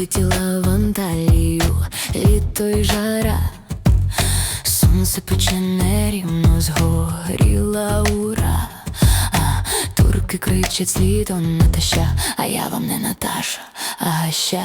Полетіла в Анталію, літо й жара, сонце пече нерівно згоріла ура, а, турки кричать слідом Наташа, а я вам не Наташа, а ще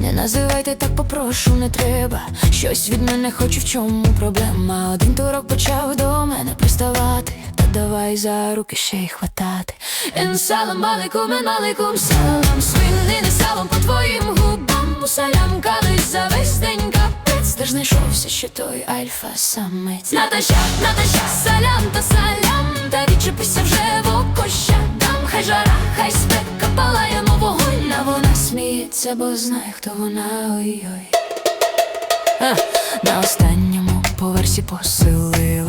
не називайте так, попрошу, не треба. Щось від мене хочу, в чому проблема. Один турок почав до мене приставати. Та давай за руки ще й хватати. Ен салам, алейкум, ен алейкум, салам, свинини салом по твоїм губам Мусалям кадись за весь день капець Де ж знайшовся ще той альфа-самець Наташа, Наташа, салям та салям Та відчепися вже в око щадам Хай жара, хай спека, палаємо вогонь А вона сміється, бо знає, хто вона, ой-ой. На останньому поверсі поселилась,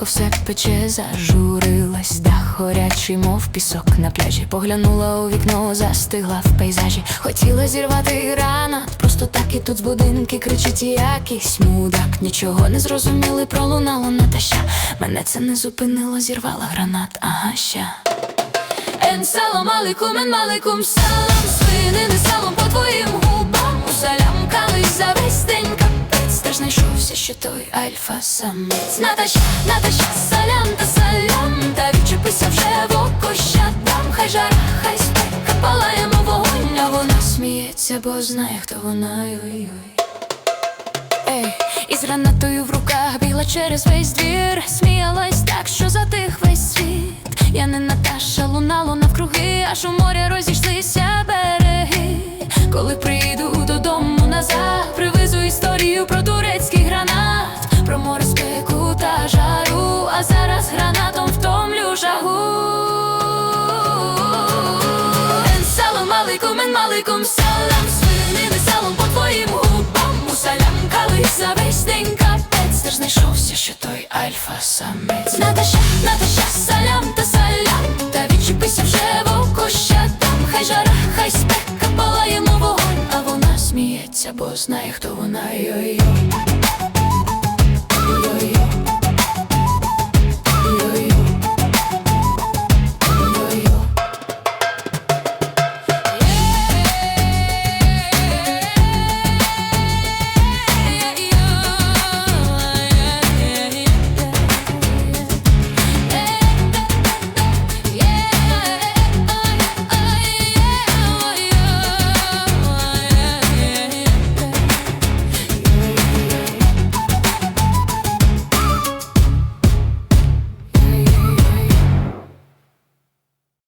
жарко все пече, зажурилась, дах горячий, мов пісок на пляжі. Поглянула у вікно, застигла в пейзажі. Хотіла зірвати гранат, просто так і тут з будинки кричить якийсь мудак. Нічого не зрозуміли, пролунало Наташа. Мене це не зупинило, зірвала гранат, ага ща. Ен салам алейкум, ен малейкум салам Свинини салом по твоїм той альфа-самець Наташа, Наташа, салям та салям. Та відчепися вже в око щадам Хай жара, хай спека, палаємо вогонь А вона сміється, бо знає, хто вона, ой-ой Ей, із гранатою в руках бігла через весь двір, сміялась так, що затих весь світ. Я не Наташа, лунало навкруги, аж у моря розійшлися береги. Коли прийду додому назад, привезу історію про турецький зараз гранатом втомлю жагу. Салом алейкум, ен маликум, салам, свинини салом по твоїм губам, мусалям кались за весь день капець, ти ж знайшовся, що той альфа самець. Наташа, наташа, салям та салям, та відчепися вже вовкощатам, хай жара, хай спека палає на вогонь, а вона сміється, бо знає, хто вона йо-йо